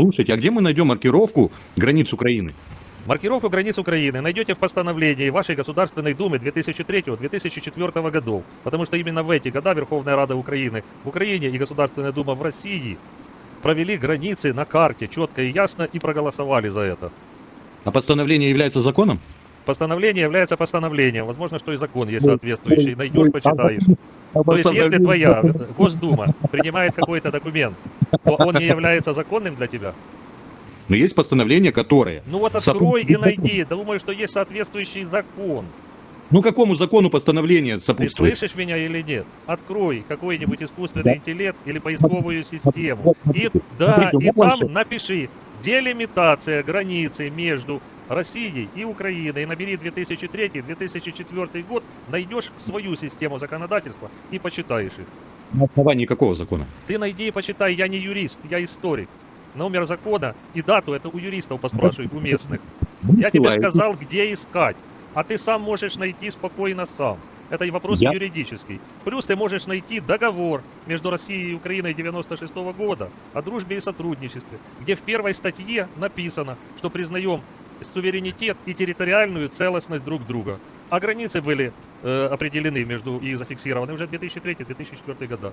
Слушайте, а где мы найдем маркировку границ Украины? Маркировку границ Украины найдете в постановлении вашей Государственной Думы 2003-2004 годов, потому что именно в эти года Верховная Рада Украины в Украине и Государственная Дума в России провели границы на карте четко и ясно и проголосовали за это. А постановление является законом? Постановление является постановлением. Возможно, что и закон есть соответствующий. Найдешь, почитаешь. То есть, если твоя Госдума принимает какой-то документ, он не является законным для тебя? Но есть постановление, которое... Ну вот открой и найди. Думаю, что есть соответствующий закон. Ну какому закону постановление Ты сопутствует? слышишь меня или нет? Открой какой-нибудь искусственный интеллект или поисковую систему. И да, и там напиши делимитация границы между Россией и Украиной. И набери 2003-2004 год, найдешь свою систему законодательства и почитаешь их. На основании какого закона? Ты найди и почитай, я не юрист, я историк. Номер закона и дату это у юристов поспрашивай, у местных. Я тебе сказал, где искать, а ты сам можешь найти спокойно сам. Это и вопрос Я- юридический. Плюс ты можешь найти договор между Россией и Украиной 96 года о дружбе и сотрудничестве, где в первой статье написано, что признаем суверенитет и территориальную целостность друг друга. А границы были э, определены между и зафиксированы уже 2003-2004 года.